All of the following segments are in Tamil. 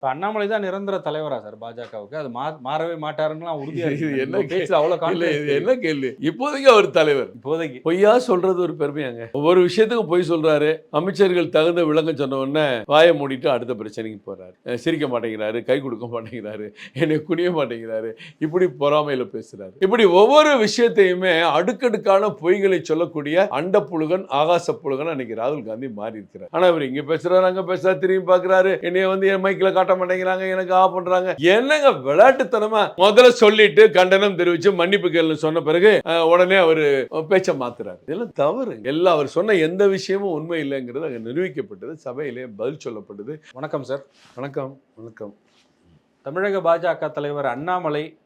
இப்ப அண்ணாமலை தான் நிரந்தர தலைவரா சார் பாஜகவுக்கு? அது மாறவே மாட்டாருன்னு உறுதியா இது. என்ன அவ்வளவு இல்ல confidence இது என்ன கேள்வி? இப்போதைக்கு அவர் தலைவர். இப்போதைக்கு. பொய்யா சொல்றது ஒரு பெருமையாங்க. ஒவ்வொரு விஷயத்துக்கும் பொய் சொல்றாரு. அமைச்சர்கள் தகுந்த விளக்கம் சொன்ன உடனே வாயை மூடிட்டு அடுத்த பிரச்சனைக்கு போறாரு. சிரிக்க மாட்டேங்கிறாரு கை கொடுக்க மாட்டேங்கிறாரு என்னை குனிய மாட்டேங்கிறாரு. இப்படி பொறாமையில பேசுறாரு. இப்படி ஒவ்வொரு விஷயத்தையுமே அடுக்கடுக்கான பொய்களை சொல்லக்கூடிய அண்ட புழுகன் ஆகாச புழுகன் அன்னைக்கு ராகுல் காந்தி மாறி இருக்கிறார் ஆனா இவர் இங்க பேசுறாரு அங்க பேசுறாரு திரும்பி பாக்குறாரு. என்னைய வந்து என் மைக்கில் காட்ட மாட்டேங்கிறாங்க எனக்கு ஆஃப் பண்றாங்க. என்னங்க விளையாட்டுத்தனமா? முதல்ல சொல்லிட்டு கண்டனம் தெரிவிச்சு மன்னிப்பு கேள்னு சொன்ன பிறகு உடனே அவரு பேச்சை மாத்துறாரு. இதெல்லாம் தவறு. எல்லாம் அவர் சொன்ன எந்த விஷயமும் உண்மை இல்லைங்கிறது அங்க நிரூபிக்கப்பட்டது. சபையிலே பதில் சொல்லப்பட்டது. வணக்கம் சார். வணக்கம். வணக்கம். தமிழக பாஜக தலைவர் அண்ணாமலை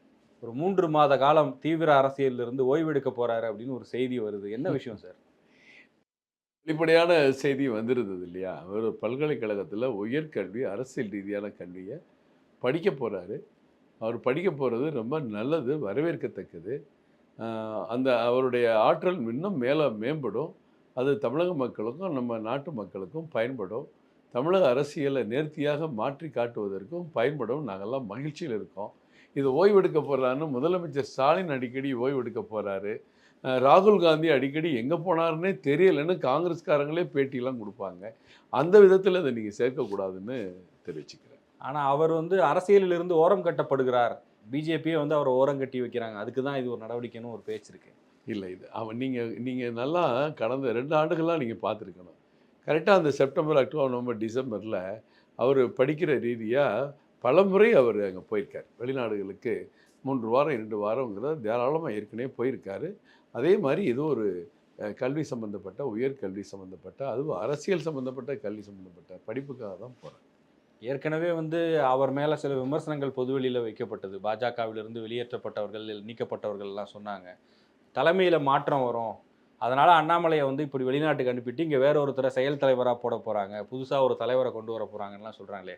ஒரு மூன்று மாத காலம் தீவிர அரசியலில் இருந்து ஓய்வெடுக்க போறாரு அப்படின்னு ஒரு செய்தி வருது. என்ன விஷயம் சார்? வெளிப்படையான செய்தி வந்திருந்தது இல்லையா? அவர் ஒரு பல்கலைக்கழகத்தில் உயர்கல்வி அரசியல் ரீதியான கல்வியை படிக்க போகிறாரு அவர் படிக்க போகிறது ரொம்ப நல்லது வரவேற்கத்தக்கது. அந்த அவருடைய ஆற்றல் இன்னும் மேலே மேம்படும். அது தமிழக மக்களுக்கும் நம்ம நாட்டு மக்களுக்கும் பயன்படும். தமிழக அரசியலை நேர்த்தியாக மாற்றி காட்டுவதற்கும் பயன்படும். நாங்கள்லாம் மகிழ்ச்சியில் இருக்கோம். இது ஓய்வெடுக்க போகிறாருன்னு முதலமைச்சர் ஸ்டாலின் அடிக்கடி ஓய்வெடுக்க போகிறாரு ராகுல் காந்தி அடிக்கடி எங்கே போனாருன்னே தெரியலைன்னு காங்கிரஸ்காரங்களே பேட்டிலாம் கொடுப்பாங்க. அந்த விதத்தில் இதை நீங்கள் சேர்க்கக்கூடாதுன்னு தெரிவிச்சுக்கிறேன். ஆனா அவர் வந்து அரசியலில் இருந்து ஓரம் கட்டப்படுகிறார். பிஜேபியே வந்து அவரை ஓரம் கட்டி வைக்கிறாங்க. அதுக்கு தான் இது ஒரு நடவடிக்கைன்னு ஒரு பேச்சு இருக்கு. இல்லை இது அவன் நீங்கள் நீங்கள் நல்லா கடந்த ரெண்டு ஆண்டுகளாக நீங்கள் பார்த்துருக்கணும். கரெக்டாக அந்த செப்டம்பர் அக்டோபர் நவம்பர் டிசம்பரில் அவர் படிக்கிற ரீதியாக பல முறை அவர் அங்கே போயிருக்கார். வெளிநாடுகளுக்கு மூன்று வாரம் இரண்டு வாரங்கிறத தாராளமாக ஏற்கனவே போயிருக்காரு. அதே மாதிரி இது ஒரு கல்வி சம்மந்தப்பட்ட உயர்கல்வி சம்மந்தப்பட்ட அதுவும் அரசியல் சம்மந்தப்பட்ட கல்வி சம்மந்தப்பட்ட படிப்புக்காக தான் போகிறார் ஏற்கனவே வந்து அவர் மேல சில விமர்சனங்கள் பொதுவெளியில வைக்கப்பட்டது. பாஜகவிலிருந்து வெளியேற்றப்பட்டவர்கள் நீக்கப்பட்டவர்கள் எல்லாம் சொன்னாங்க. தலைமையில மாற்றம் வரும். அதனால அண்ணாமலையை வந்து இப்படி வெளிநாட்டுக்கு அனுப்பிட்டு இங்க வேற ஒருத்தரை செயல் தலைவரா போட போறாங்க. புதுசா ஒரு தலைவரை கொண்டு வர போறாங்கலாம் சொல்றாங்களே.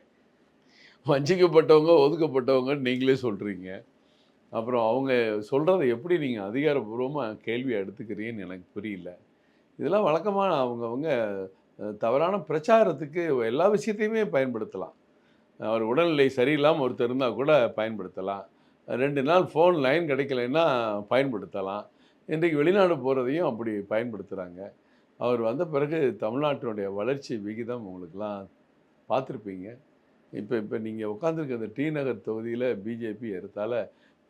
வஞ்சிக்கப்பட்டவங்க ஒதுக்கப்பட்டவங்க நீங்களே சொல்கிறீங்க அப்புறம் அவங்க சொல்கிறத எப்படி நீங்கள் அதிகாரப்பூர்வமாக கேள்வியை எடுத்துக்கிறீன்னு எனக்கு புரியல. இதெல்லாம் வழக்கமான அவங்கவுங்க தவறான பிரச்சாரத்துக்கு எல்லா விஷயத்தையுமே பயன்படுத்தலாம். அவர் உடல்நிலை சரியில்லாமல் ஒருத்தர் இருந்தால் கூட பயன்படுத்தலாம். ரெண்டு நாள் ஃபோன் லைன் கிடைக்கலைன்னா பயன்படுத்தலாம். இன்றைக்கு வெளிநாடு போகிறதையும் அப்படி பயன்படுத்துகிறாங்க அவர் வந்த பிறகு தமிழ்நாட்டினுடைய வளர்ச்சி விகிதம் உங்களுக்கெல்லாம் பார்த்துருப்பீங்க. இப்போ இப்போ நீங்கள் உட்காந்துருக்க அந்த டி நகர் தொகுதியில் பிஜேபி எடுத்தால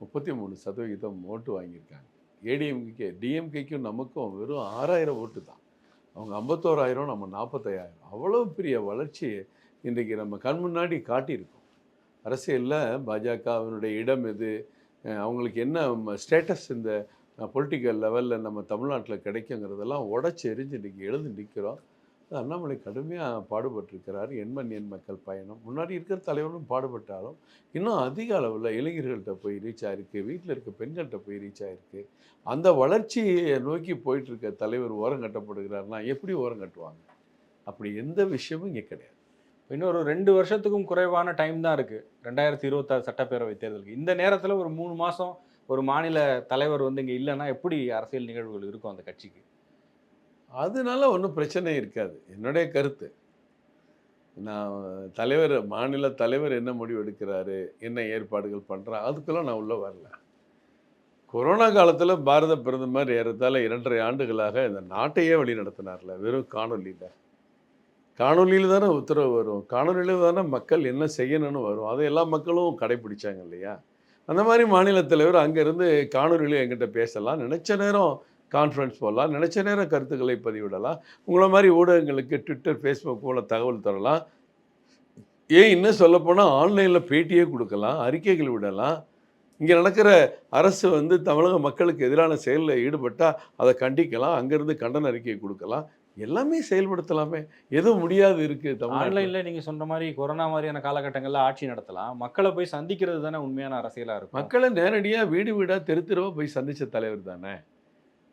முப்பத்தி மூணு சதவிகிதம் ஓட்டு வாங்கியிருக்காங்க. ஏடிஎம்கே டிஎம்கேக்கும் நமக்கும் வெறும் ஆறாயிரம் ஓட்டு தான். அவங்க ஐம்பத்தோராயிரம் நம்ம நாற்பத்தையாயிரம் அவ்வளோ பெரிய வளர்ச்சி இன்றைக்கு நம்ம கண் முன்னாடி காட்டியிருக்கோம். அரசியலில் பாஜகவினுடைய இடம் எது? அவங்களுக்கு என்ன ஸ்டேட்டஸ் இந்த பொலிட்டிக்கல் லெவலில் நம்ம தமிழ்நாட்டில் கிடைக்குங்கிறதெல்லாம் உடச்சி எரிஞ்சு இன்றைக்கி எழுந்து நிற்கிறோம். அண்ணாமலை கடுமையாக பாடுபட்டிருக்கிறார். எண்மண் எண் மக்கள் பயணம். முன்னாடி இருக்கிற தலைவரும் பாடுபட்டாலும் இன்னும் அதிக அளவில் இளைஞர்கள்ட்ட போய் ரீச் ஆகிருக்கு வீட்டில் இருக்க பெண்கள்கிட்ட போய் ரீச் ஆகிருக்கு அந்த வளர்ச்சியை நோக்கி போயிட்டுருக்க தலைவர் ஓரம் கட்டப்படுகிறார்னா எப்படி ஓரம் கட்டுவாங்க? அப்படி எந்த விஷயமும் இங்கே கிடையாது. இன்னொரு ரெண்டு வருஷத்துக்கும் குறைவான டைம் தான் இருக்குது ரெண்டாயிரத்தி இருபத்தாறு சட்டப்பேரவை தேர்தலுக்கு. இந்த நேரத்தில் ஒரு மூணு மாதம் ஒரு மாநில தலைவர் வந்து இங்கே இல்லைன்னா எப்படி அரசியல் நிகழ்வுகள் இருக்கும் அந்த கட்சிக்கு? அதனால ஒன்றும் பிரச்சனை இருக்காது. என்னுடைய கருத்து. நான் தலைவர் மாநில தலைவர் என்ன முடிவு எடுக்கிறாரு என்ன ஏற்பாடுகள் பண்ணுறா அதுக்கெல்லாம் நான் உள்ளே வரல. கொரோனா காலத்தில் பாரத பிரதமர் ஏறத்தால் இரண்டரை ஆண்டுகளாக இந்த நாட்டையே வழி நடத்தினார்ல வெறும் காணொலியில் காணொலியில் தானே உத்தரவு வரும். காணொலியில் தானே மக்கள் என்ன செய்யணும்னு வரும். அதை எல்லா மக்களும் கடைப்பிடிச்சாங்க இல்லையா? அந்த மாதிரி மாநில தலைவர் அங்கேருந்து காணொலியில் எங்கிட்ட பேசலாம் நினச்ச நேரம் கான்ஃபரன்ஸ் போடலாம். நினச்ச நேரம் கருத்துக்களை பதிவிடலாம். உங்களை மாதிரி ஊடகங்களுக்கு ட்விட்டர் ஃபேஸ்புக் போல தகவல் தரலாம். ஏன் இன்னும் சொல்லப்போனால் ஆன்லைனில் பேட்டியே கொடுக்கலாம் அறிக்கைகள் விடலாம். இங்கே நடக்கிற அரசு வந்து தமிழக மக்களுக்கு எதிரான செயலில் ஈடுபட்டால் அதை கண்டிக்கலாம். அங்கேருந்து கண்டன அறிக்கையை கொடுக்கலாம். எல்லாமே செயல்படுத்தலாமே. எதுவும் முடியாது இருக்குது ஆன்லைன்ல நீங்க சொன்ன மாதிரி கொரோனா மாதிரியான காலகட்டங்கள்ல ஆட்சி நடத்தலாம். மக்களை போய் சந்திக்கிறது தானே உண்மையான அரசியலா இருக்கும். மக்களை நேரடியாக வீடு வீடாக தெரு தெருவா போய் சந்திச்ச தலைவர் தானே?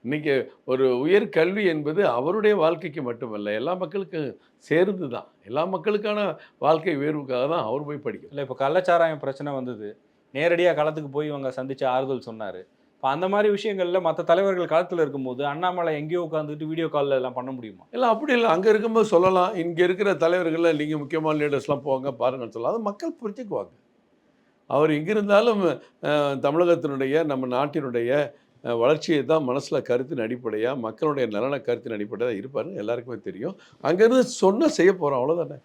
இன்னைக்கு ஒரு உயர் கல்வி என்பது அவருடைய வாழ்க்கைக்கு மட்டுமல்ல எல்லா மக்களுக்கும் சேர்ந்து தான். எல்லா மக்களுக்கான வாழ்க்கை உயர்வுக்காக தான் அவர் போய் படிக்கணும் இல்ல இப்போ கள்ளச்சாராயம் பிரச்சனை வந்தது. நேரடியா களத்துக்கு போய் இவங்க சந்திச்சு ஆறுதல் சொன்னாரு. இப்போ அந்த மாதிரி விஷயங்கள்ல மற்ற தலைவர்கள் களத்தில் இருக்கும்போது அண்ணாமலை எங்கேயோ உட்காந்துட்டு வீடியோ காலில் எல்லாம் பண்ண முடியுமா? இல்லை அப்படி இல்லை. அங்கே இருக்கும்போது சொல்லலாம். இங்கே இருக்கிற தலைவர்களில் நீங்கள் முக்கியமான லீடர்ஸ்லாம் போங்க பாருங்கன்னு சொல்லலாம். அது மக்கள் புரிஞ்சுக்குவாங்க. அவர் எங்கே இருந்தாலும் அஹ், தமிழகத்தினுடைய நம்ம நாட்டினுடைய வளர்ச்சியை தான் மனசில் கருத்தின் அடிப்படையாக மக்களுடைய நலன கருத்தின் அடிப்படையாக இருப்பாருன்னு எல்லாருக்குமே தெரியும். அங்கேருந்து சொன்னால் செய்ய போகிறோம் அவ்வளோதானே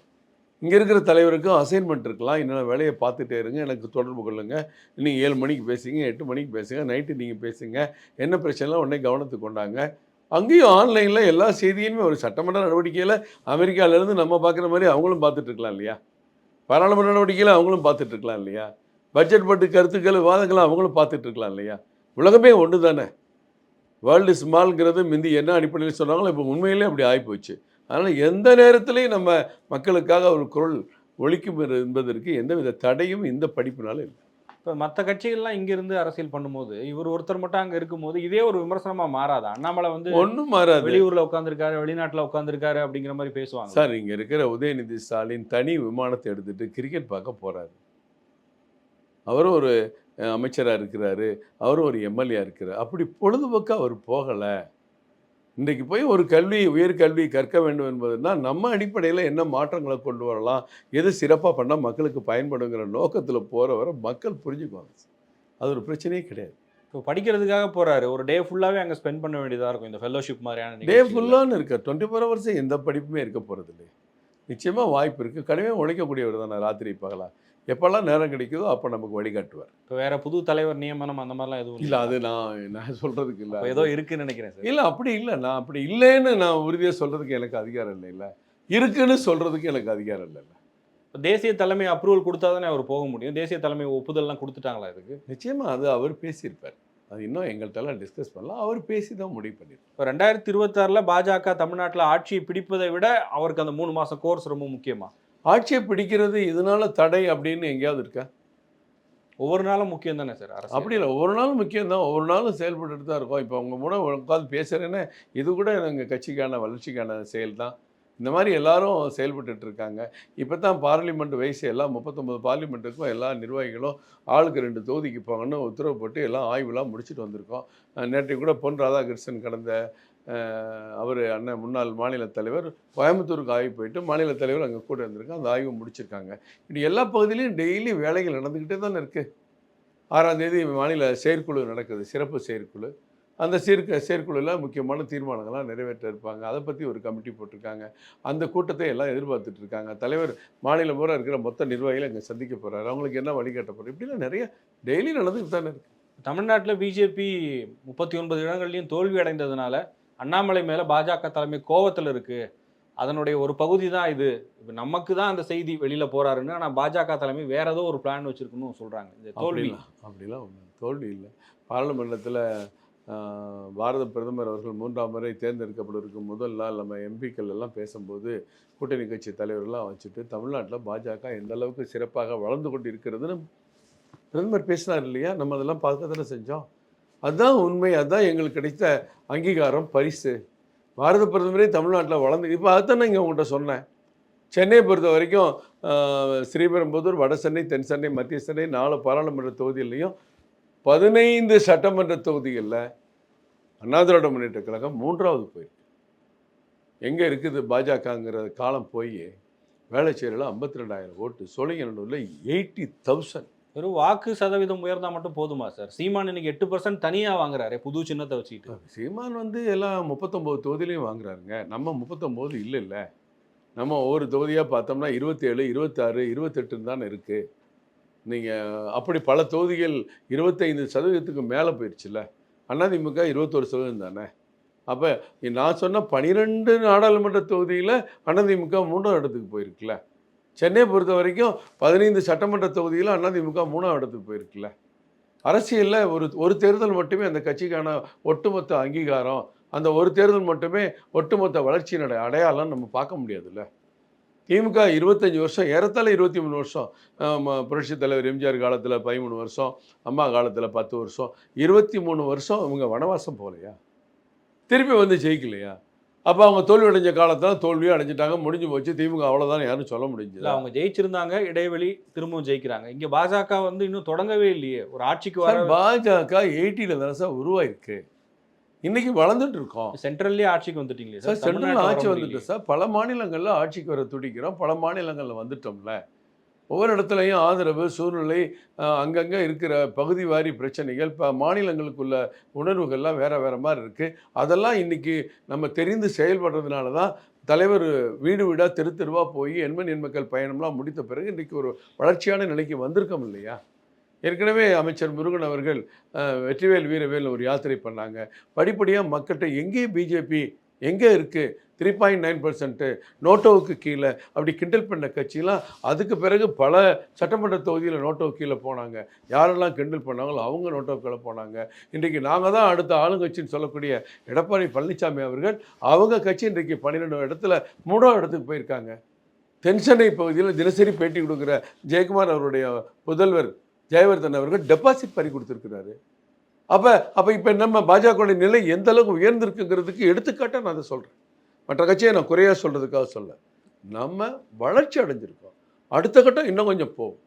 இங்கே இருக்கிற தலைவருக்கும் அசைன்மெண்ட் இருக்கலாம். என்னென்ன வேலையை பார்த்துட்டே இருங்க. எனக்கு தொடர்பு கொள்ளுங்க. நீங்கள் ஏழு மணிக்கு பேசுங்க எட்டு மணிக்கு பேசுங்க நைட்டு நீங்கள் பேசுங்க. என்ன பிரச்சனைலாம் உடனே கவனத்துக்கு கொண்டாங்க. அங்கேயும் ஆன்லைனில் எல்லா செய்தியுமே ஒரு சட்டமன்ற நடவடிக்கையில் அமெரிக்காவிலேருந்து நம்ம பார்க்குற மாதிரி அவங்களும் பார்த்துட்ருக்கலாம் இல்லையா? பாராளுமன்ற நடவடிக்கையில் அவங்களும் பார்த்துட்ருக்கலாம் இல்லையா? பட்ஜெட் பட்டு கருத்துக்கள் வாதங்கள் அவங்களும் பார்த்துட்ருக்கலாம் இல்லையா? உலகமே ஒன்று தானே? வேர்ல்டு ஸ்மால்ங்கிறது முந்தி என்ன அடிப்படையில் சொன்னாங்களோ இப்போ உண்மையிலே அப்படி ஆகிப்போச்சு அதனால் எந்த நேரத்துலையும் நம்ம மக்களுக்காக ஒரு குரல் ஒழிக்கும் என்பதற்கு எந்தவித தடையும் இந்த படிப்பினால இல்லை. இப்போ மற்ற கட்சிகள்லாம் இங்கிருந்து அரசியல் பண்ணும்போது இவர் ஒருத்தர் மட்டும் அங்கே இருக்கும்போது இதே ஒரு விமர்சனமா மாறாதா? அண்ணாமலை வந்து ஒன்றும் மாறாது. வெளியூர்ல உட்காந்துருக்காரு வெளிநாட்டுல உட்காந்துருக்காரு அப்படிங்கிற மாதிரி பேசுவாங்க. சார் இங்கே இருக்கிற உதயநிதி ஸ்டாலின் தனி விமானத்தை எடுத்துட்டு கிரிக்கெட் பார்க்க போகிறாரு அவரும் ஒரு அமைச்சராக இருக்கிறாரு அவரும் ஒரு எம்எல்ஏ இருக்கிறார். அப்படி பொழுதுபோக்காக அவர் போகலை. இன்றைக்கு போய் ஒரு கல்வி உயர்கல்வி கற்க வேண்டும் என்பதுனா நம்ம அடிப்படையில் என்ன மாற்றங்களை கொண்டு வரலாம் எது சிறப்பாக பண்ணால் மக்களுக்கு பயன்படுங்கிற நோக்கத்தில் போகிறவரை மக்கள் புரிஞ்சுக்குவாங்க. அது ஒரு பிரச்சனையே கிடையாது. இப்போ படிக்கிறதுக்காக போறாரு. ஒரு டே ஃபுல்லாவே அங்க ஸ்பெண்ட் பண்ண வேண்டியதா இருக்கும். இந்த ஃபெல்லோஷிப் மாதிரியான டே. ஃபுல்லான்னு இருக்க. டுவெண்ட்டி ஃபோர் ஹவர்ஸ் எந்த படிப்புமே இருக்க போகிறது இல்லை நிச்சயமாக வாய்ப்பு இருக்குது கடுமையாக உழைக்கக்கூடியவர் தானே. ராத்திரி பகலா. எப்போல்லாம் நேரம் கிடைக்குதோ அப்போ நமக்கு வழிகாட்டுவார். இப்போ வேற புது தலைவர் நியமனம் அந்த மாதிரிலாம் எதுவும் இல்லை அது நான் நான் சொல்கிறதுக்கு இல்லை. ஏதோ இருக்குன்னு நினைக்கிறேன் சார். இல்லை அப்படி இல்லை. நான் அப்படி இல்லைன்னு நான் உறுதியாக சொல்கிறதுக்கு எனக்கு அதிகாரம் இல்லை இல்லை. இருக்குன்னு சொல்கிறதுக்கு எனக்கு அதிகாரம் இல்லை இப்போ தேசிய தலைமை அப்ரூவல் கொடுத்தா தானே அவர் போக முடியும்? தேசிய தலைமை ஒப்புதல்லாம் கொடுத்துட்டாங்களா இதுக்கு? நிச்சயமாக அது அவர் பேசியிருப்பார். அது இன்னும் எங்கள்கிட்டலாம் டிஸ்கஸ் பண்ணலாம் அவர் பேசி தான் முடிவு பண்ணியிருப்பார். இப்போ ரெண்டாயிரத்தி இருபத்தாறில் பாஜக தமிழ்நாட்டில் ஆட்சியை பிடிப்பதை விட அவருக்கு அந்த மூணு மாசம் கோர்ஸ் ரொம்ப முக்கியமா? ஆட்சியை பிடிக்கிறது இதனால தடை அப்படின்னு எங்கேயாவது இருக்கா? ஒவ்வொரு நாளும் முக்கியம் தானே சார் அரசு? அப்படி இல்லை. ஒவ்வொரு நாளும் முக்கியம் தான் ஒவ்வொரு நாளும் செயல்பட்டுட்டு தான் இருக்கோம். இப்போ அவங்க கூட உட்காந்து பேசுகிறேன்னா இது கூட எங்கள் கட்சிக்கான வளர்ச்சிக்கான செயல் தான் இந்த மாதிரி எல்லாரும் செயல்பட்டுட்டு இருக்காங்க. இப்போ தான் பார்லிமெண்ட் வயசு எல்லாம் முப்பத்தொம்பது பார்லிமெண்ட்டுக்கும் எல்லா நிர்வாகிகளும் ஆளுக்கு ரெண்டு தொகுதிக்கு போங்கன்னு உத்தரவு போட்டு எல்லாம் ஆய்வுலாம் முடிச்சுட்டு வந்திருக்கோம். நேற்றைக்கு கூட பொன் ராதாகிருஷ்ணன் கடந்த அவர் அண்ணன் முன்னாள் மாநில தலைவர் கோயம்புத்தூருக்கு ஆய்வு போயிட்டு மாநில தலைவர் அங்கே கூட இருந்திருக்காங்க அந்த ஆய்வு முடிச்சிருக்காங்க. இப்படி எல்லா பகுதியிலையும் டெய்லி வேலைகள் நடந்துக்கிட்டே தானே இருக்குது ஆறாம் தேதி மாநில செயற்குழு நடக்குது சிறப்பு செயற்குழு. அந்த சீர்க செயற்குழுவில் முக்கியமான தீர்மானங்கள்லாம் நிறைவேற்ற இருப்பாங்க அதை பற்றி ஒரு கமிட்டி போட்டிருக்காங்க. அந்த கூட்டத்தை எல்லாம் எதிர்பார்த்துட்டு இருக்காங்க. தலைவர் மாநில பூரா இருக்கிற மொத்த நிர்வாகிகளை இங்கே சந்திக்க போகிறாரு அவங்களுக்கு என்ன வழிகாட்ட போகிறார் இப்படிலாம் நிறைய டெய்லி நடந்துட்டு தானே இருக்குது தமிழ்நாட்டில் பிஜேபி முப்பத்தி ஒன்பது இடங்கள்லையும் தோல்வி அடைந்ததுனால அண்ணாமலை மேல பாஜக தலைமை கோவத்தில் இருக்கு. அதனுடைய ஒரு பகுதி தான் இது. இப்போ நமக்கு தான் அந்த செய்தி வெளியில போறாருன்னு ஆனால் பாஜக தலைமை வேற ஏதோ ஒரு பிளான் வச்சிருக்குன்னு சொல்றாங்க. இந்த தோல்வி. அப்படிலாம் அப்படிலாம் ஒன்று தோல்வி இல்லை. பாராளுமன்றத்தில் பாரத பிரதமர் அவர்கள் மூன்றாம் முறை தேர்ந்தெடுக்கப்பட்டிருக்கும் முதல் நாள் நம்ம எம்பிக்கள் எல்லாம் பேசும்போது கூட்டணி கட்சி தலைவர்கள்லாம் வச்சுட்டு தமிழ்நாட்டில் பாஜக எந்த அளவுக்கு சிறப்பாக வளர்ந்து கொண்டு இருக்கிறதுன்னு பிரதமர் பேசினார் இல்லையா? நம்ம அதெல்லாம் பார்க்க தானே செஞ்சோம். அதுதான் உண்மை அதுதான் எங்களுக்கு கிடைத்த அங்கீகாரம் பரிசு. பாரத பிரதமரே தமிழ்நாட்டில் வளர்ந்து இப்போ அதுதான் நான் இங்கே உங்கள்கிட்ட சொன்னேன். சென்னையை பொறுத்த வரைக்கும் ஸ்ரீபெரும்புதூர் வட சென்னை தென் சென்னை மத்திய சென்னை நாலு பாராளுமன்ற தொகுதியிலையும் பதினைந்து சட்டமன்ற தொகுதிகளில் அண்ணா திராவிட முன்னேற்ற கழகம் மூன்றாவது போயிருக்கு. எங்கே இருக்குது பாஜகங்கிற காலம் போய் வேளச்சேரியில் ஐம்பத்தி ரெண்டாயிரம் ஓட்டு சோழிங்கநல்லூரில் எயிட்டி தௌசண்ட். வெறும் வாக்கு சதவீதம் உயர்ந்தா மட்டும் போதுமா சார் சீமான் இன்னைக்கு எட்டு பர்சன்ட் தனியா வாங்குறாரு புது சின்னத்தை வச்சுக்கிட்டு. சீமான் வந்து எல்லாம் முப்பத்தொம்போது தொகுதியிலையும் வாங்குறாருங்க. நம்ம முப்பத்தொம்போது இல்லை இல்லை நம்ம ஒவ்வொரு தொகுதியாக பார்த்தோம்னா இருபத்தேழு இருபத்தாறு இருபத்தெட்டுன்னு தானே இருக்குது நீங்கள் அப்படி பல தொகுதிகள் இருபத்தைந்து சதவீதத்துக்கு மேலே போயிடுச்சுல்ல அதிமுக இருபத்தொரு சதவீதம் தானே. அப்போ நான் சொன்ன பனிரெண்டு நாடாளுமன்ற தொகுதியில் அதிமுக மூன்றாவது இடத்துக்கு போயிருக்குல்ல. சென்னையை பொறுத்த வரைக்கும் பதினைந்து சட்டமன்ற தொகுதியில் அதிமுக மூணாவது இடத்துக்கு போயிருக்குல்ல. அரசியலில் ஒரு ஒரு தேர்தல் மட்டுமே அந்த கட்சிக்கான ஒட்டுமொத்த அங்கீகாரம் அந்த ஒரு தேர்தல் மட்டுமே ஒட்டுமொத்த வளர்ச்சியினுடைய அடையாளம் நம்ம பார்க்க முடியாதுல்ல. திமுக இருபத்தஞ்சி வருஷம் ஏறத்தாழ இருபத்தி மூணு வருஷம் புரட்சி தலைவர் எம்ஜிஆர் காலத்தில் பதிமூணு வருஷம் அம்மா காலத்தில் பத்து வருஷம் இருபத்தி மூணு வருஷம் இவங்க வனவாசம் போகலையா? திருப்பி வந்து ஜெயிக்கலையா? அப்போ அவங்க தோல்வி அடைஞ்ச காலத்தில் தோல்வியும் அடைஞ்சிட்டாங்க முடிஞ்சு போச்சு. திமுக அவ்வளோதான் யாரும் சொல்ல முடிஞ்சது. அவங்க ஜெயிச்சிருந்தாங்க இடைவெளி திரும்பவும் ஜெயிக்கிறாங்க. இங்க பாஜக வந்து இன்னும் தொடங்கவே இல்லையே. ஒரு ஆட்சிக்கு வர பாஜக எயிட்டியில் தானே சார் உருவாயிருக்கு. இன்னைக்கு வளர்ந்துட்டு இருக்கோம். சென்ட்ரல்லயே ஆட்சிக்கு வந்துட்டீங்களே சார். சென்ட்ரல் ஆட்சி வந்துட்டு. சார் பல மாநிலங்களில் ஆட்சிக்கு வர துடிக்கிறோம். பல மாநிலங்களில் வந்துட்டோம்ல. ஒவ்வொரு இடத்துலையும் ஆதரவு சூழ்நிலை அங்கங்கே இருக்கிற பகுதி வாரி பிரச்சனைகள் இப்போ மாநிலங்களுக்குள்ள உணர்வுகள்லாம் வேறு வேறு மாதிரி இருக்குது அதெல்லாம் இன்றைக்கி நம்ம தெரிந்து செயல்படுறதுனால தான் தலைவர் வீடு வீடாக தெரு தெருவாக போய் எண்மண் எண்மக்கள் பயணம்லாம் முடித்த பிறகு இன்றைக்கி ஒரு வளர்ச்சியான நிலைக்கு வந்திருக்கோம் இல்லையா? ஏற்கனவே அமைச்சர் முருகன் அவர்கள் வெற்றிவேல் வீரவேல் ஒரு யாத்திரை பண்ணாங்க. படிப்படியாக மக்கள்கிட்ட எங்கேயும் பிஜேபி எங்கே இருக்குது த்ரீ பாயிண்ட் நைன் பர்சன்ட்டு நோட்டோவுக்கு கீழே. அப்படி கிண்டல் பண்ண கட்சிலாம் அதுக்கு பிறகு பல சட்டமன்ற தொகுதியில் நோட்டோவுக்கு கீழே போனாங்க. யாரெல்லாம் கிண்டல் பண்ணாங்களோ அவங்க நோட்டோவுக்கு கீழே போனாங்க. இன்றைக்கு நாங்கள் தான் அடுத்த ஆளுங்கட்சின்னு சொல்லக்கூடிய எடப்பாடி பழனிசாமி அவர்கள் அவங்க கட்சி இன்றைக்கு பன்னிரெண்டு இடத்துல மூணாவது இடத்துக்கு போயிருக்காங்க. தென்சென்னை பகுதியில் தினசரி பேட்டி கொடுக்குற ஜெயக்குமார் அவருடைய புதல்வர் ஜெயவர்தன் அவர்கள் டெபாசிட் பறி கொடுத்துருக்கிறாரு. அப்போ அப்போ இப்போ நம்ம பாஜகவுடைய நிலை எந்த அளவுக்கு உயர்ந்திருக்குங்கிறதுக்கு எடுத்துக்காட்டாக நான் அதை சொல்கிறேன் மற்ற கட்சியை நான் குறையாக சொல்கிறதுக்காக சொல்ல. நம்ம வளர்ச்சி அடைஞ்சிருக்கோம். அடுத்த கட்டம் இன்னும் கொஞ்சம் போகும்.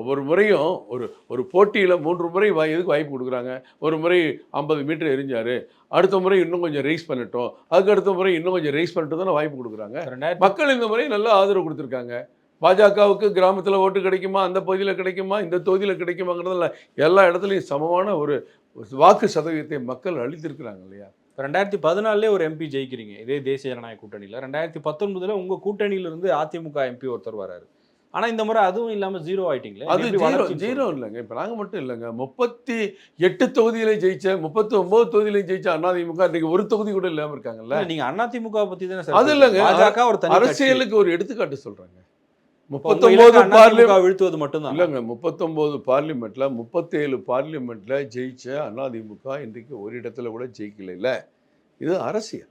ஒவ்வொரு முறையும் ஒரு ஒரு போட்டியில் மூன்று முறை வாய் எதுக்கு வாய்ப்பு கொடுக்குறாங்க? ஒரு முறை ஐம்பது மீட்டர் எரிஞ்சார். அடுத்த முறை இன்னும் கொஞ்சம் ரேஸ் பண்ணட்டும். அதுக்கு அடுத்த முறை இன்னும் கொஞ்சம் ரேஸ் பண்ணிட்டு தானே வாய்ப்பு கொடுக்குறாங்க? மக்கள் இந்த முறை நல்ல ஆதரவு கொடுத்துருக்காங்க. பாஜகவுக்கு கிராமத்தில் ஓட்டு கிடைக்குமா? அந்த பகுதியில் கிடைக்குமா? இந்த தொகுதியில் கிடைக்குமாங்கிறதுல எல்லா இடத்துலையும் சமமான ஒரு வாக்கு சதவீதத்தை மக்கள் அளித்திருக்கிறாங்க இல்லையா? ரெண்டாயிரத்தி பதினாலே ஒரு எம்பி ஜெயிக்கிறீங்க. இதே தேசிய ஜனநாயக கூட்டணியில. ரெண்டாயிரத்தி பத்தொன்பதுல உங்க கூட்டணியில இருந்து அதிமுக எம்பி ஒருத்தர் வராரு. ஆனா இந்த முறை அதுவும் இல்லாம ஜீரோ ஆயிட்டீங்களே? அது ஜீரோ ஜீரோ இல்லைங்க. இப்போ நாங்கள் மட்டும் இல்லைங்க. முப்பத்தி எட்டு தொகுதியிலே ஜெயிச்ச முப்பத்தி ஒன்பது தொகுதியிலையும் ஜெயிச்ச அதிமுக இன்னைக்கு ஒரு தொகுதி கூட இல்லாமல் இருக்காங்கல்ல? இல்ல, நீங்க அதிமுக பத்தி தானே அது இல்லைங்க. ஒரு அரசியலுக்கு ஒரு எடுத்துக்காட்டு சொல்கிறாங்க முப்பத்தொம்போது பார்லிமெண்ட் வீழ்த்துவது மட்டும்தான். இல்லைங்க முப்பத்தொம்போது பார்லிமெண்ட்ல முப்பத்தேழு பார்லிமெண்ட்ல ஜெயிச்ச அதிமுக இன்றைக்கு ஒரு இடத்துல கூட ஜெயிக்கல. இல்ல இது அரசியல்.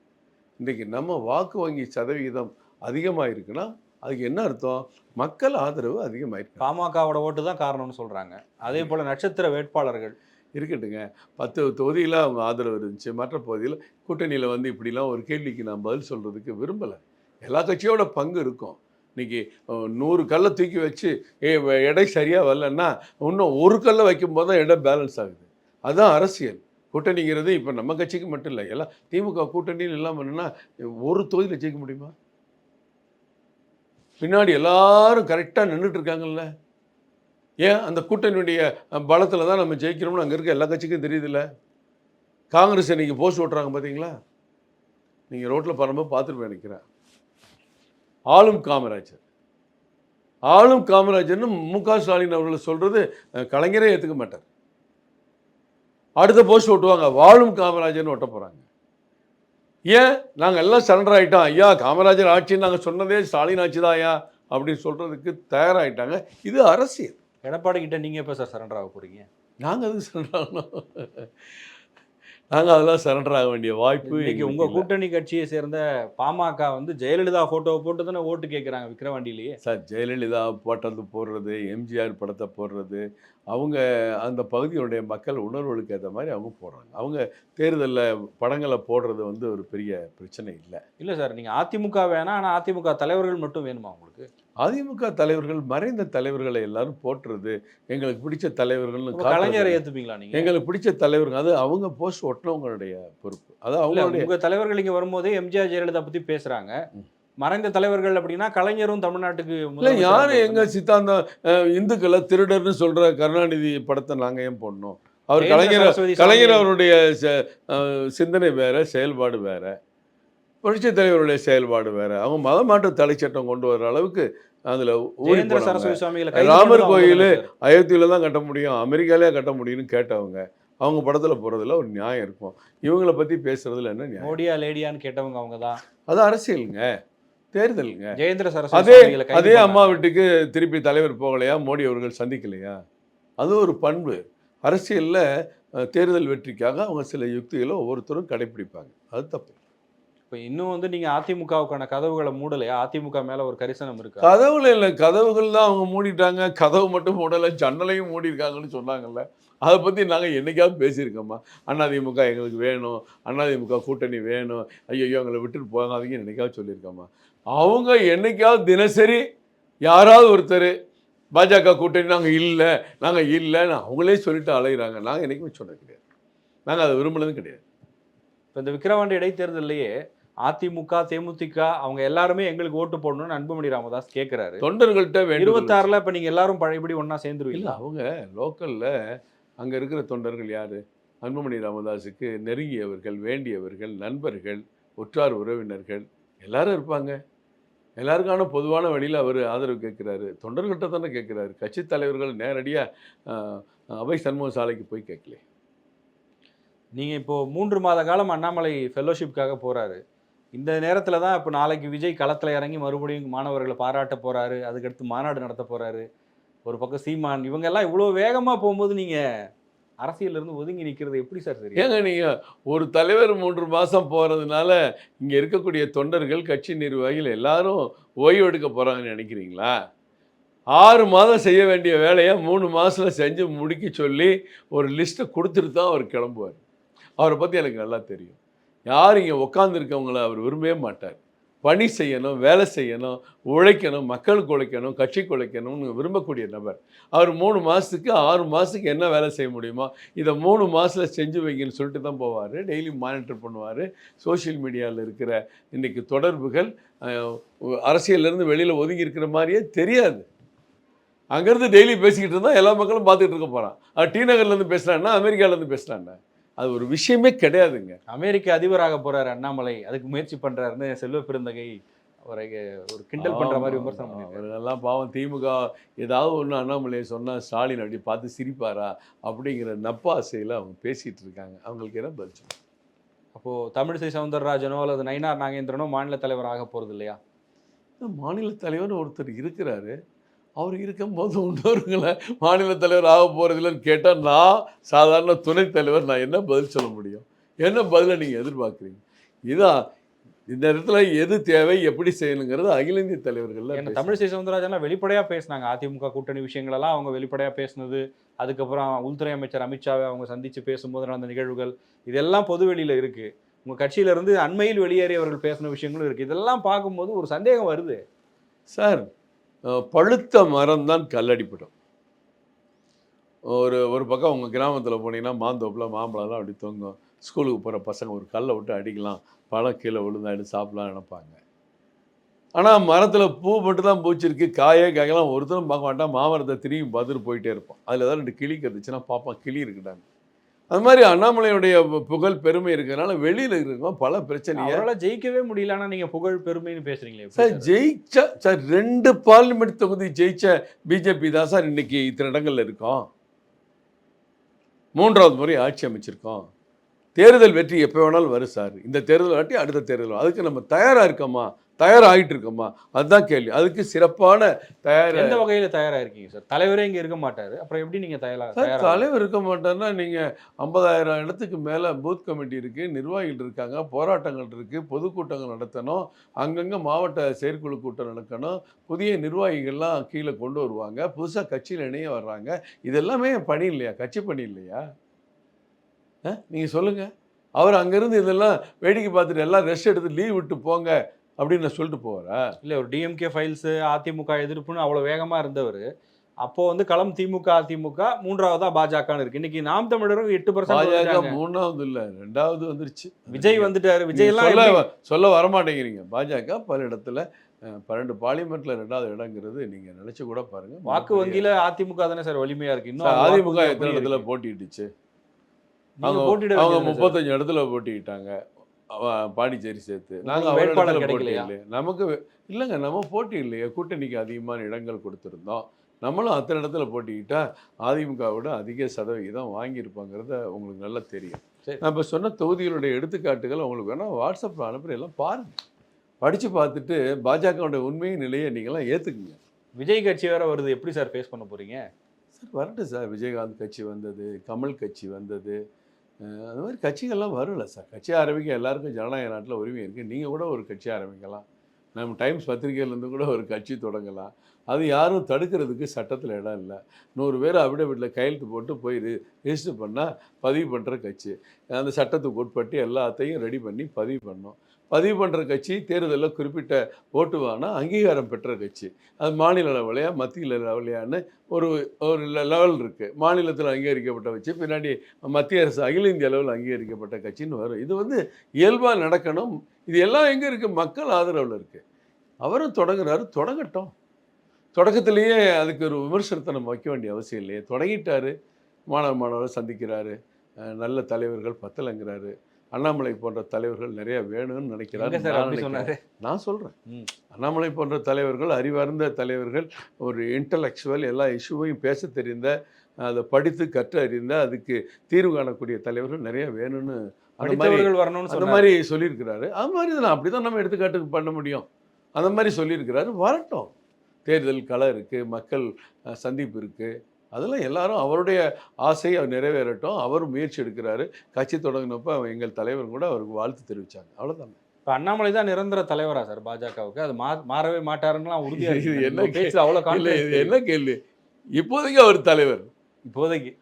இன்றைக்கு நம்ம வாக்கு வங்கி சதவிகிதம் அதிகமாக இருக்குன்னா அதுக்கு என்ன அர்த்தம்? மக்கள் ஆதரவு அதிகமாயிருக்கு. பாமகவோட ஓட்டு தான் காரணம்னு சொல்றாங்க. அதே போல நட்சத்திர வேட்பாளர்கள். இருக்கட்டுங்க. பத்து தொகுதியில் அவங்க ஆதரவு இருந்துச்சு. மற்ற பகுதியில் கூட்டணியில் வந்து இப்படிலாம் ஒரு கேள்விக்கு நான் பதில் சொல்கிறதுக்கு விரும்பலை. எல்லா கட்சியோட பங்கு இருக்கும். இன்னைக்கு நூறு கல்லை தூக்கி வச்சு ஏ வ- எடை சரியாக வரலன்னா இன்னும் ஒரு கல்லை வைக்கும்போது தான் இடம் பேலன்ஸ் ஆகுது. அதுதான் அரசியல். கூட்டணிங்கிறது இப்போ நம்ம கட்சிக்கு மட்டும் இல்லை எல்லாம் திமுக கூட்டணின்னு இல்லாமல் என்னன்னா ஒரு தொகுதியில் ஜெயிக்க முடியுமா? பின்னாடி எல்லாரும் கரெக்டாக நின்றுட்டு இருக்காங்கல்ல. ஏன்? அந்த கூட்டணியுடைய பலத்தில் தான் நம்ம ஜெயிக்கிறோம்னு அங்கே இருக்க எல்லா கட்சிக்கும் தெரியுதுல்ல. காங்கிரஸ் இன்னைக்கு போஸ்ட் ஓட்டுறாங்க பார்த்தீங்களா நீங்கள் ரோட்டில் பரம்போது பார்த்துட்டு நினைக்கிறேன். ஆளும் காமராஜர். ஆளும் காமராஜர்னு மு க ஸ்டாலின் அவர்கள் சொல்கிறது கலைஞரே ஏற்றுக்க மாட்டார். அடுத்த போஸ்ட் ஓட்டுவாங்க வாழும் காமராஜர்னு ஒட்ட போகிறாங்க ஏன்? நாங்கள் எல்லாம் சரண்டர் ஆகிட்டோம் ஐயா காமராஜர் ஆட்சின்னு நாங்கள் சொன்னதே ஸ்டாலின் ஆட்சி தான் ஐயா அப்படின்னு சொல்கிறதுக்கு தயாராகிட்டாங்க இது அரசியல். எடப்பாடி கிட்ட நீங்க எப்ப சார் சரண்டர் ஆக போறீங்க? நாங்கள் அதுக்கு சரண்டர் ஆகணும்? நாங்கள் அதெல்லாம் சரண்டர் ஆக வேண்டிய வாய்ப்பு இன்னைக்கு உங்க எங்களுக்கு இல்ல. கூட்டணி கட்சியை சேர்ந்த பாமக வந்து ஜெயலலிதா போட்டோவை போட்டு தானே ஓட்டு கேட்கறாங்க விக்கிரவாண்டியிலேயே? சார் ஜெயலலிதா பட்டத்தை போடுறது எம்ஜிஆர் படத்தை போடுறது அவங்க அந்த பகுதியுடைய மக்கள் உணர்வுகளுக்கு ஏற்ற மாதிரி அவங்க போடுறாங்க. அவங்க தேர்தலில் படங்களை போடுறது வந்து ஒரு பெரிய பிரச்சனை இல்லை. இல்ல சார் நீங்க அதிமுக வேணாம் ஆனா அதிமுக தலைவர்கள் மட்டும் வேணுமா உங்களுக்கு? அதிமுக தலைவர்கள் மறைந்த தலைவர்களை எல்லாரும் போட்டுறது எங்களுக்கு பிடிச்ச தலைவர்கள்னு கலைஞரை காட்டுறது. ஏத்துப்பீங்களா நீங்க? எங்களுக்கு பிடிச்ச தலைவர்கள் அது அவங்க போஸ்ட் ஒட்டினவங்களுடைய பொறுப்பு. அது இல்ல அவங்களுடைய உங்க தலைவர்கள் இங்க வரும்போதே எம்ஜிஆர் ஜெயலலிதா பத்தி பேசுறாங்க. ம். மறைந்த தலைவர்கள் அப்படின்னா கலைஞரும் தமிழ்நாட்டுக்கு இல்லை யார் இருந்தவர் எங்க சித்தாந்தம் இந்துக்களை திருடர்னு சொல்ற கருணாநிதி படத்தை நாங்க ஏன் போடணும்? அவர் கலைஞர் கலைஞர் அவருடைய சிந்தனை வேற செயல்பாடு வேற. புரட்சித் தலைவருடைய செயல்பாடு வேற. அவங்க மதமாற்று தடை சட்டம் கொண்டு வர அளவுக்கு அதுல போனாங்க. சரஸ்வதி சுவாமிகளை ராமர் கோயிலு? அயோத்தியில தான் கட்ட முடியும் அமெரிக்காலே கட்ட முடியும்னு கேட்டவங்க அவங்க படத்துல போறதுல ஒரு நியாயம் இருக்கும். இவங்களை பத்தி பேசுறதுல என்ன நியாயம்? மோடியா லேடியான்னு கேட்டவங்க அவங்க தான் அது அரசியலுங்க. தேர்தலுங்க. ஜெயேந்திர சரஸ்வதி அதே அதே அம்மா. வீட்டுக்கு திருப்பி தலைவர் போகலையா? மோடி அவர்கள் சந்திக்கலையா? அது ஒரு பண்பு. அரசியலில் தேர்தல் வெற்றிக்காக அவங்க சில யுக்திகளை ஒவ்வொருத்தரும் கடைப்பிடிப்பாங்க. அது தப்பு. இப்போ இன்னும் வந்து நீங்க அதிமுகவுக்கான கதவுகளை மூடலையா? அதிமுக மேல ஒரு கரிசனம் இருக்கா? கதவுல இல்லை கதவுகள் தான் அவங்க மூடிட்டாங்க. கதவு மட்டும் மூடலை ஜன்னலையும் மூடிருக்காங்கன்னு சொன்னாங்கல்ல. அதை பற்றி நாங்கள் என்னைக்காவது பேசியிருக்கோமா அதிமுக எங்களுக்கு வேணும். அதிமுக கூட்டணி வேணும். ஐயோ எங்களை விட்டுட்டு போகாதீங்க என்னைக்காவது சொல்லியிருக்கோமா அவங்க என்னைக்காவது தினசரி யாராவது ஒருத்தர் பாஜக கூட்டணி நாங்கள் இல்லை நாங்கள் இல்லைன்னு அவங்களே சொல்லிட்டு அலைகிறாங்க நாங்கள் என்றைக்குமே சொன்னது கிடையாது. நாங்கள் அதை விரும்பினதும் கிடையாது. இப்போ இந்த விக்கிரவாண்டி இடைத்தேர்தலையே அதிமுக தேமுதிக அவங்க எல்லாருமே எங்களுக்கு ஓட்டு போடணும்னு அன்புமணி ராமதாஸ் கேட்கிறாரு தொண்டர்கள்ட்ட இருபத்தாறுல இப்ப நீங்க எல்லாரும் பழையபடி இல்லை சேர்ந்துருவீங்க. அவங்க லோக்கலில் அங்கே இருக்கிற தொண்டர்கள் யார்? அன்புமணி ராமதாஸுக்கு நெருங்கியவர்கள் வேண்டியவர்கள் நண்பர்கள் உற்றார் உறவினர்கள் எல்லாரும் இருப்பாங்க. எல்லாருக்கான பொதுவான வழியில் அவர் ஆதரவு கேட்குறாரு தொண்டர்கிட்ட தானே கேட்குறாரு கட்சி தலைவர்கள் நேரடியாக அவை சண்முக சாலைக்கு போய் கேட்கல நீங்க இப்போ மூன்று மாத காலம் அண்ணாமலை ஃபெல்லோஷிப்காக போறாரு. இந்த நேரத்தில் தான் இப்போ நாளைக்கு விஜய் களத்தில் இறங்கி மறுபடியும் மாணவர்களை பாராட்ட போகிறாரு அதுக்கடுத்து மாநாடு நடத்த போகிறாரு ஒரு பக்கம் சீமான் இவங்க எல்லாம் வேகமாக போகும்போது நீங்கள் அரசியலிருந்து ஒதுங்கி நிற்கிறது எப்படி சார் சரி ஏங்க நீங்கள் ஒரு தலைவர் மூன்று மாதம் போகிறதுனால இங்கே இருக்கக்கூடிய தொண்டர்கள் கட்சி நிர்வாகிகள் எல்லாரும் ஓய்வு எடுக்க போகிறாங்கன்னு நினைக்கிறீங்களா? ஆறு மாதம் செய்ய வேண்டிய வேலையை மூணு மாதத்தில் செஞ்சு முடிக்க சொல்லி ஒரு லிஸ்ட்டை கொடுத்துட்டு தான் அவர் கிளம்புவார். அவரை பற்றி எனக்கு நல்லா தெரியும். யார் இங்கே உட்காந்துருக்கவங்கள அவர் விரும்பவே மாட்டார். பணி செய்யணும் வேலை செய்யணும் உழைக்கணும் மக்களுக்கு உழைக்கணும் கட்சிக்கு உழைக்கணும்னு விரும்பக்கூடிய நபர். அவர் மூணு மாதத்துக்கு ஆறு மாதத்துக்கு என்ன வேலை செய்ய முடியுமோ இதை மூணு மாதத்தில் செஞ்சு வைங்கன்னு சொல்லிட்டு தான் போவார். டெய்லி மானிட்டர் பண்ணுவார். சோஷியல் மீடியாவில் இருக்கிற இன்றைக்கி தொடர்புகள் அரசியலேருந்து வெளியில் ஒதுங்கி இருக்கிற மாதிரியே தெரியாது. அங்கேருந்து டெய்லி பேசிக்கிட்டு இருந்தால் எல்லா மக்களும் பார்த்துக்கிட்டு இருக்க போகிறான் டி நகர்லேருந்து பேசுகிறான்னா அமெரிக்காவிலேருந்து பேசுகிறான்னா அது ஒரு விஷயமே கிடையாதுங்க. அமெரிக்க அதிபராக போறாரு அண்ணாமலை. அதுக்கு முயற்சி பண்றாருன்னு செல்வ பெருந்தகை அவரை ஒரு கிண்டல் பண்ற மாதிரி விமர்சனம் அவர்களெல்லாம் பாவம் திமுக ஏதாவது ஒன்று அண்ணாமலையை சொன்னால் ஸ்டாலின் அப்படி பார்த்து சிரிப்பாரா அப்படிங்கிற நப்பாசையில் அவங்க பேசிகிட்டு இருக்காங்க. அவங்களுக்கு என்ன பதில் சொல்ல? அப்போ தமிழிசை சவுந்தரராஜனோ அல்லது நயினார் நாகேந்திரனோ மாநில தலைவர் ஆக போறது இல்லையா மாநில தலைவர் ஒருத்தர் இருக்கிறாரு. அவர் இருக்கும்போது இன்னொருங்களை மாநில தலைவர் ஆக போகிறதில்லன்னு கேட்டால் நான் சாதாரண துணைத் தலைவர் நான் என்ன பதில் சொல்ல முடியும்? என்ன பதிலை நீங்கள் எதிர்பார்க்குறீங்க? இதான் இந்த இடத்துல எது தேவை எப்படி செய்யணுங்கிறது அகில இந்திய தலைவர்கள் தமிழிசை சவுந்தரராஜன்லாம் வெளிப்படையா பேசினாங்க. அதிமுக கூட்டணி விஷயங்கள் எல்லாம் அவங்க வெளிப்படையா பேசினது. அதுக்கப்புறம் உள்துறை அமைச்சர் அமித்ஷாவை அவங்க சந்திச்சு பேசும்போது நடந்த நிகழ்வுகள். இதெல்லாம் பொது வெளியில இருக்கு. உங்க கட்சியில இருந்து அண்மையில் வெளியேறியவர்கள் பேசின விஷயங்களும் இருக்கு. இதெல்லாம் பார்க்கும்போது ஒரு சந்தேகம் வருது. சார் பழுத்த மரம் தான் கல்லடிப்படும். ஒரு ஒரு பக்கம் உங்கள் கிராமத்தில் போனீங்கன்னா மாந்தோப்பில் மாம்பழம்லாம் அப்படி தொங்கும். ஸ்கூலுக்கு போகிற பசங்க ஒரு கல்லை விட்டு அடிக்கலாம். பழம் கீழே விழுந்தா சாப்பிடலாம் நினைப்பாங்க. ஆனால் மரத்தில் பூ மட்டும் தான் பூச்சிருக்கு. காயே காயெல்லாம் ஒருத்தரும் பார்க்க மாட்டான். மாமரத்தை திரும்பி பார்த்துட்டு போயிட்டே இருப்பான். அதில் ஏதாவது ரெண்டு கிளி கத்துச்சுன்னா பார்ப்பான். கிளி இருக்கிட்டாங்க அது மாதிரி அண்ணாமலையுடைய புகழ் பெருமை இருக்கிறதுனால வெளியில் இருக்கிறவங்க பல பிரச்சனையை அவரால ஜெயிக்கவே முடியல ஆனா நீங்க புகழ் பெருமைன்னு பேசுறீங்களே எப்படி சார்? ஜெயிச்ச சார் ரெண்டு பார்லிமெண்ட் தொகுதி ஜெயிச்ச பிஜேபி தான் சார் இன்னைக்கு இத்தனை இடங்கள்ல இருக்கோம் மூன்றாவது முறை ஆட்சி அமைச்சிருக்கோம் தேர்தல் வெற்றி எப்போ வேணாலும் வரும் சார் இந்த தேர்தல் வாட்டி அடுத்த தேர்தல். அதுக்கு நம்ம தயாராக இருக்கோமா தயாராகிட்டு இருக்கோமா அதுதான் கேள்வி. அதுக்கு சிறப்பான தயார் எந்த வகையில தயாரா இருக்கீங்க சார் தலைவரே இங்க இருக்க மாட்டாரு. அப்புறம் எப்படி நீங்க தயாரா சார் தயாரா தலைவர் இருக்க மாட்டாருன்னா நீங்கள் ஐம்பதாயிரம் இடத்துக்கு மேலே பூத் கமிட்டி இருக்குது நிர்வாகிகள் இருக்காங்க போராட்டங்கள் இருக்குது பொதுக்கூட்டங்கள் நடத்தணும் அங்கங்கே மாவட்ட செயற்குழு கூட்டம் நடக்கணும் புதிய நிர்வாகிகள்லாம் கீழே கொண்டு வருவாங்க புதுசாக கட்சியில் இணைய வர்றாங்க. இதெல்லாமே பணி இல்லையா? கட்சி பணி இல்லையா? நீங்கள் சொல்லுங்கள் அவர் அங்கேருந்து இதெல்லாம் வேடிக்கை பார்த்துட்டு எல்லாம் ரெஸ்ட் எடுத்து லீவ் விட்டு போங்க. அப்படின்னு சொல்லிட்டு போகிறேன் இல்ல ஒரு டிஎம்கே ஃபைல்ஸ் அதிமுக எதிர்ப்புன்னு அவ்வளவு வேகமா இருந்தவர். அப்போ வந்து களம் திமுக அதிமுக மூன்றாவதா பாஜகன்னு இருக்கு. இன்னைக்கு நாம் தமிழரும் எட்டு பர்சன்ட் மூணாவது இல்லை ரெண்டாவது வந்துருச்சு. விஜய் வந்துட்டாரு. விஜய் எல்லாம் சொல்ல சொல்ல வரமாட்டேங்கிறீங்க பாஜக பல இடத்துல பன்னெண்டு பார்லிமெண்ட்ல ரெண்டாவது இடங்கிறது நீங்க நினைச்சு கூட பாருங்க. வாக்கு வங்கியில அதிமுக தானே சார் வலிமையா இருக்கு. இன்னும் அதிமுக எத்தனை இடத்துல நீங்க அவங்க- போட்டியிட அவங்க? முப்பத்தஞ்சு இடத்துல போட்டிக்கிட்டாங்க அவ- பாண்டிச்சேரி சேர்த்து. நாங்க உங்களுக்கு அவர் வேட்பாளர் கிடைக்கலையா? நமக்கு இல்லைங்க நம்ம போட்டி இல்லையே. கூட்டணிக்கு அதிகமான இடங்கள் கொடுத்துருந்தோம். நம்மளும் அத்தனை இடத்துல போட்டிக்கிட்டா அதிமுகவோட அதிக சதவிகிதம் வாங்கியிருப்பாங்கிறத உங்களுக்கு நல்லா தெரியும். இப்போ சொன்ன தொகுதிகளுடைய எடுத்துக்காட்டுகள் உங்களுக்கு வேணால் வாட்ஸ்அப்பில் அனுப்புகிற எல்லாம் பாருங்க. படித்து பார்த்துட்டு பாஜகவுடைய உண்மை நிலையை நீங்களாம் ஏற்றுக்குங்க விஜய் கட்சி வேற வருது. எப்படி சார் ஃபேஸ் பண்ண போறீங்க? சார் வரட்டும் சார். விஜயகாந்த் கட்சி வந்தது கமல் கட்சி வந்தது. அந்த அது மாதிரி கட்சிகள்லாம் வரும்ல சார். கட்சி ஆரம்பிக்க எல்லாருக்கும் ஜனநாயக நாட்டில் உரிமை இருக்குது நீங்கள் கூட ஒரு கட்சி ஆரம்பிக்கலாம். நம்ம டைம்ஸ் பத்திரிகையிலேருந்து கூட ஒரு கட்சி தொடங்கலாம். அது யாரும் தடுக்கிறதுக்கு சட்டத்தில் இடம் இல்லை. நூறு பேர் அபிடவிட்டில் கையெழுத்து போட்டு போய் ரெஜிஸ்டர் பண்ணால் பதிவு பண்ணுற கட்சி. அந்த சட்டத்துக்கு உட்பட்டு எல்லாத்தையும் ரெடி பண்ணி பதிவு பண்ணோம். பதிவு பண்ணுற கட்சி தேர்தலில் குறிப்பிட்ட ஓட்டு வாங்கினா அங்கீகாரம் பெற்ற கட்சி. அது மாநில லெவலையா மத்திய லெவலையான்னு ஒரு ஒரு லெவல் இருக்குது மாநிலத்தில் அங்கீகரிக்கப்பட்ட வச்சு பின்னாடி மத்திய அரசு அகில இந்திய அளவில் அங்கீகரிக்கப்பட்ட கட்சின்னு வரும். இது வந்து இயல்பாக நடக்கணும். இது எல்லாம் எங்கே இருக்குது மக்கள் ஆதரவில் இருக்குது அவரும் தொடங்குறாரு தொடங்கட்டும். தொடக்கத்திலேயே அதுக்கு ஒரு விமர்சனத்தை நம்ம வைக்க வேண்டிய அவசியம் இல்லையே. தொடங்கிட்டாரு. மாணவ மாணவர் சந்திக்கிறாரு. நல்ல தலைவர்கள் பத்தலைங்கிறாரு. அண்ணாமலை போன்ற தலைவர்கள் நிறைய வேணும்னு நினைக்கிறாரு நான் சொல்கிறேன். அண்ணாமலை போன்ற தலைவர்கள் அறிவார்ந்த தலைவர்கள் ஒரு இன்டலெக்சுவல் எல்லா இஷ்யூவையும் பேச தெரிந்த அதை படித்து கற்று அறிந்த அதுக்கு தீர்வு காணக்கூடிய தலைவர்கள் நிறைய வேணும்னு அந்த மாதிரி வரணும்னு அந்த மாதிரி சொல்லியிருக்கிறாரு. அது மாதிரி தான் அப்படி தான் நம்ம எடுத்துக்காட்டுக்கு பண்ண முடியும். அந்த மாதிரி சொல்லியிருக்கிறாரு. வரட்டும். தேர்தல் களம் இருக்குது மக்கள் சந்திப்பு இருக்குது அதெல்லாம் எல்லாரும் அவருடைய ஆசை அவர் நிறைவேறட்டும். அவர் முயற்சி எடுக்கிறாரு. கட்சி தொடங்கினப்ப எங்கள் தலைவர் கூட அவருக்கு வாழ்த்து தெரிவித்தாங்க அவ்வளோதான் இப்ப அண்ணாமலை தான் நிரந்தர தலைவரா சார் பாஜகவுக்கு? அது மா- மாறவே மாட்டாருன்னு உறுதியா இது என்ன உங்க பேச்சுல அவ்வளவு இல்லை இது என்ன கேள்வி? இப்போதைக்கு அவர் தலைவர். இப்போதைக்கு.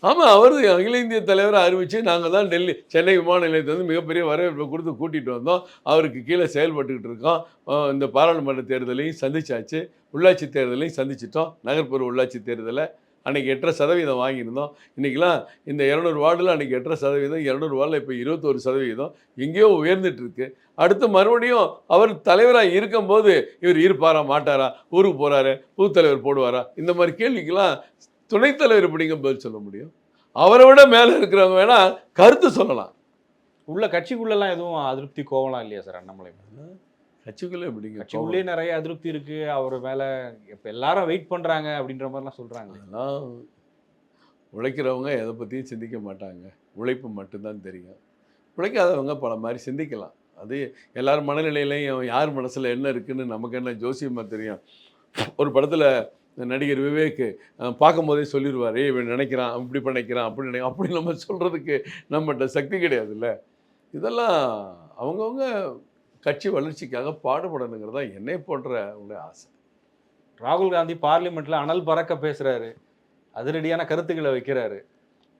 ஆமாம் அவர் அகில இந்திய தலைவரை அறிவித்து நாங்கள் தான் டெல்லி சென்னை விமான நிலையத்தை வந்து மிகப்பெரிய வரவேற்பை கொடுத்து கூட்டிகிட்டு வந்தோம். அவருக்கு கீழே செயல்பட்டுக்கிட்டு இருக்கோம். இந்த பாராளுமன்ற தேர்தலையும் சந்திச்சாச்சு. உள்ளாட்சி தேர்தலையும் சந்திச்சிட்டோம். நகர்ப்புற உள்ளாட்சி தேர்தலை. அன்றைக்கி எட்டரை சதவீதம் வாங்கியிருந்தோம். இன்றைக்கெலாம் இந்த இரநூறு வார்டில் அன்றைக்கி எட்டரை சதவீதம் இரநூறு வார்டில் இப்போ இருபத்தோரு சதவீதம். எங்கேயோ உயர்ந்துட்டுருக்கு. அடுத்து மறுபடியும் அவர் தலைவராக இருக்கும்போது இவர் இருப்பாரா மாட்டாரா ஊருக்கு போகிறாரு புது தலைவர் போடுவாரா? இந்த மாதிரி கேள்விக்கெல்லாம் துணைத் தலைவர் எப்படிங்க பதில் சொல்ல முடியும்? அவரை விட மேலே இருக்கிறவங்க வேணால் கருத்து சொல்லலாம். உள்ள கட்சிக்குள்ளெல்லாம் எதுவும் அதிருப்தி கோவலாம் இல்லையா சார் அண்ணாமலை கட்சிக்குள்ளே எப்படிங்க கட்சிக்குள்ளே நிறைய அதிருப்தி இருக்கு. அவர் மேல இப்ப எல்லாரும் வெயிட் பண்றாங்க அப்படின்ற மாதிரிலாம் சொல்றாங்க அதெல்லாம் உழைக்கிறவங்க எதை பற்றியும் சிந்திக்க மாட்டாங்க. உழைப்பு மட்டும்தான் தெரியும். உழைக்காதவங்க பல மாதிரி சிந்திக்கலாம். அது எல்லார் மனநிலையிலையும் யார் மனசில் என்ன இருக்குன்னு நமக்கு என்ன ஜோசியமாக தெரியும். ஒரு படத்தில் நடிகர் விவேக் பார்க்கும்போதே சொல்லிடுவார் ஏய் இவன் நினைக்கிறான் இப்படி பண்ணிக்கிறான் அப்படி நினை அப்படி நம்ம சொல்கிறதுக்கு நம்மகிட்ட சக்தி கிடையாதுல்ல. இதெல்லாம் அவங்கவுங்க கட்சி வளர்ச்சிக்காக பாடுபடணுங்கிறது தான் என்னை போன்ற உங்களுடைய ஆசை. ராகுல் காந்தி பார்லிமெண்ட்ல அனல் பறக்க பேசுறாரு. அதிரடியான கருத்துக்களை வைக்கிறாரு.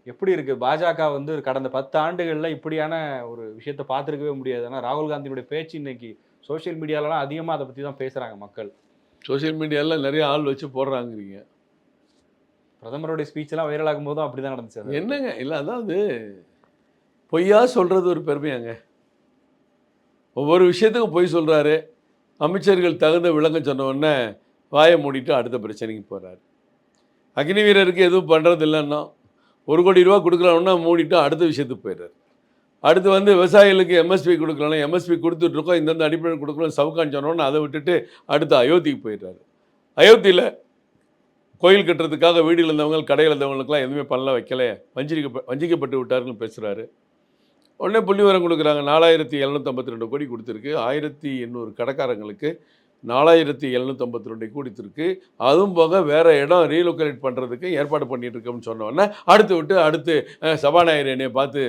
எப்படி இருக்கு? பாஜக வந்து கடந்த பத்து ஆண்டுகள்ல இப்படியான ஒரு விஷயத்த பார்த்துருக்கவே முடியாது. ஆனா ராகுல் காந்தியுடைய பேச்சு இன்னைக்கு சோஷியல் மீடியாலலாம் அதிகமா அதை பத்தி தான் பேசுறாங்க மக்கள். சோஷியல் மீடியாவில் நிறைய ஆள் வச்சு போடுறாங்கிறீங்க. பிரதமருடைய ஸ்பீச் எல்லாம் வைரல் ஆகும் போதும் அப்படிதான் நடந்துச்சு அது. என்னங்க? இல்லை அதாவது பொய்யா சொல்கிறது ஒரு பெருமையாங்க. ஒவ்வொரு விஷயத்துக்கும் பொய் சொல்கிறாரு அமைச்சர்கள் தகுந்த விளங்க சொன்னவுடனே வாயை மூடிட்டு அடுத்த பிரச்சனைக்கு போகிறாரு அக்னி வீரருக்கு எதுவும் பண்ணுறது இல்லைன்னா ஒரு கோடி ரூபா கொடுக்கலாம்னா மூடிட்டு அடுத்த விஷயத்துக்கு போயிடுறாரு. அடுத்து வந்து விவசாயிகளுக்கு எம்எஸ்பி கொடுக்கலாம் எம்எஸ்பி கொடுத்துட்ருக்கோம் இந்தந்த அடிப்படையில் கொடுக்கலாம் சவுக்கான் சொன்னோன்னு அதை விட்டுட்டு அடுத்து அயோத்திக்கு போயிடுறாரு. அயோத்தியில் கோயில் கட்டுறதுக்காக வீடு இழந்தவங்க கடையில் இருந்தவங்களுக்குலாம் எதுவுமே பண்ணல வைக்கல. வஞ்சிக்க வஞ்சிக்கப்பட்டு விட்டாருன்னு பேசுகிறாரு உடனே புள்ளிவரம் கொடுக்குறாங்க. நாலாயிரத்தி எழுநூற்றம்பத்தி ரெண்டு கோடி கொடுத்துருக்கு. ஆயிரத்தி எண்ணூறு கடைக்காரங்களுக்கு நாலாயிரத்தி எழுநூற்றம்பத்தி ரெண்டு கொடுத்துருக்கு. அதுவும் போக வேறு இடம் ரீலொக்கேட் பண்ணுறதுக்கு ஏற்பாடு பண்ணிட்டு இருக்கோம்னு அடுத்து விட்டு அடுத்து சபாநாயகர் என்னை பார்த்து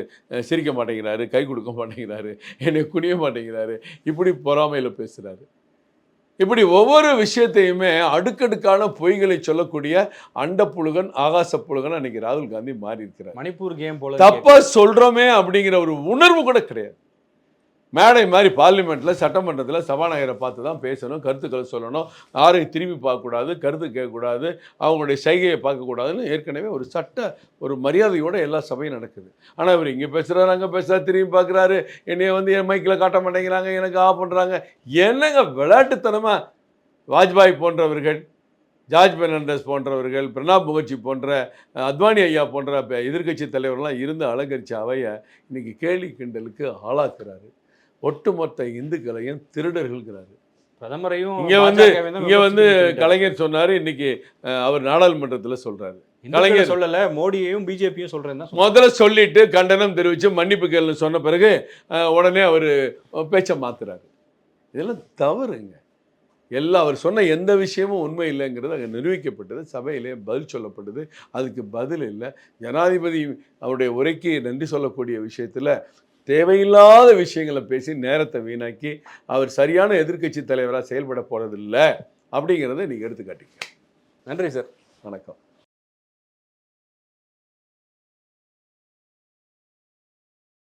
சிரிக்க மாட்டேங்கிறாரு கை கொடுக்க மாட்டேங்கிறாரு என்னை குனிய மாட்டேங்கிறாரு இப்படி பொறாமையில் பேசுகிறாரு இப்படி ஒவ்வொரு விஷயத்தையுமே அடுக்கடுக்கான பொய்களை சொல்லக்கூடிய அண்டப்புழுகன் ஆகாசப்புழுகன் அன்னைக்கு ராகுல் காந்தி மாறி இருக்கிறார் மணிப்பூர் கேம் போல தப்பா சொல்றோமே அப்படிங்கிற ஒரு உணர்வு கூட கிடையாது. மேடை மாதிரி பார்லிமெண்ட்டில் சட்டமன்றத்தில் சபாநாயகரை பார்த்து தான் பேசணும் கருத்துக்களை சொல்லணும். யாரையும் திரும்பி பார்க்கக்கூடாது கருத்து கேட்கக்கூடாது அவங்களுடைய சைகையை பார்க்கக்கூடாதுன்னு ஏற்கனவே ஒரு சட்ட ஒரு மரியாதையோட எல்லா சபையும் நடக்குது. ஆனால் இவர் இங்கே பேசுகிறாரு அங்கே பேசுகிறாரு திரும்பி பார்க்குறாரு. என்னைய வந்து என் மைக்கில் காட்ட மாட்டேங்கிறாங்க எனக்கு ஆஃப் பண்ணுறாங்க என்னங்க விளையாட்டுத்தனமாக வாஜ்பாய் போன்றவர்கள் ஜார்ஜ் பெர்னாண்டஸ் போன்றவர்கள் பிரணாப் முகர்ஜி போன்ற அத்வானி ஐயா போன்ற எதிர்கட்சி எதிர்க்கட்சி தலைவர்கள்லாம் இருந்து அலங்கரித்த அவையை இன்றைக்கி கேலி கிண்டலுக்கு ஆளாக்குறாரு. ஒட்டுமொத்த இந்துக்களையும் திருடர்கள்ங்கிறாரு. பிரதமரையும் இங்க வந்து இங்க வந்து. கலைஞர் சொன்னாரு இன்னைக்கு அவர் நாடாளுமன்றத்தில் சொல்றாரு. இந்துக்களை கலைஞர் சொல்லல மோடியையும் பிஜேபியும் சொல்றேன்னு தான் முதல்ல சொல்லிட்டு கண்டனம் தெரிவித்து மன்னிப்பு கேள்னு சொன்ன பிறகு உடனே அவர் பேச்சை மாத்துறாரு. இதெல்லாம் தவறுங்க. எல்லா அவர் சொன்ன எந்த விஷயமும் உண்மை இல்லைங்கிறது அங்கே நிரூபிக்கப்பட்டது. சபையிலே பதில் சொல்லப்பட்டது. அதுக்கு பதில் இல்லை. ஜனாதிபதி அவருடைய உரைக்கு நன்றி சொல்லக்கூடிய விஷயத்தில் தேவையில்லாத விஷயங்களை பேசி நேரத்தை வீணாக்கி அவர் சரியான எதிர்க்கட்சி தலைவராக செயல்பட போகிறதில்ல அப்படிங்கிறத நீங்கள் எடுத்துக்காட்டிக்க நன்றி சார். வணக்கம்.